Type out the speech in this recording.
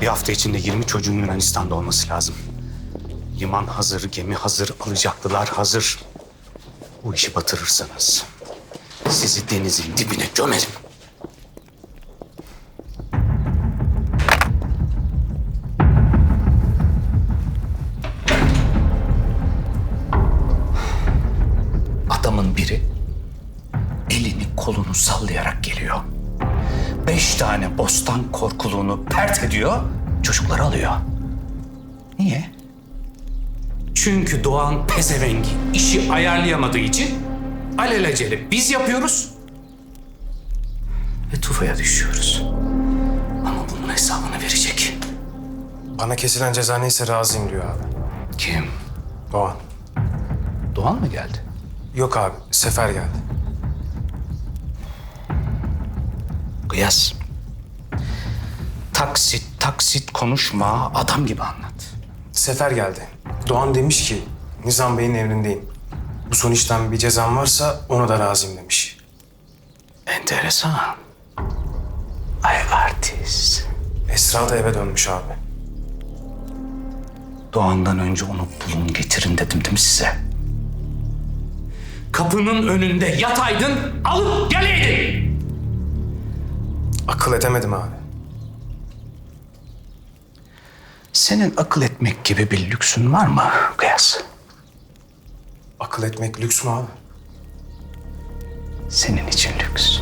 Bir hafta içinde 20 çocuğun Yunanistan'da olması lazım. Liman hazır, gemi hazır, alacaklılar hazır. Bu işi batırırsanız sizi denizin dibine gömerim. Adamın biri elini kolunu sallayarak geliyor. Beş tane bostan korkuluğunu pert ediyor, çocukları alıyor. Niye? Çünkü Doğan pezevengi işi ayarlayamadığı için alelacele biz yapıyoruz ve tufaya düşüyoruz. Ama bunun hesabını verecek. Bana kesilen ceza neyse razıyım diyor abi. Kim? Doğan. Doğan mı geldi? Yok abi, Sefer geldi. Kıyas. Taksit taksit konuşma, adam gibi anlat. Sefer geldi. Doğan demiş ki, Nizam Bey'in emrindeyim. Bu son işten bir cezam varsa ona da razıyım demiş. Enteresan. Ay artist. Esra da eve dönmüş abi. Doğan'dan önce onu bulun getirin dedim değil mi size? Kapının önünde yataydın, alıp geleydin. Akıl edemedim abi. Senin akıl etmek gibi bir lüksün var mı Kıyas? Akıl etmek lüks mü abi? Senin için lüks.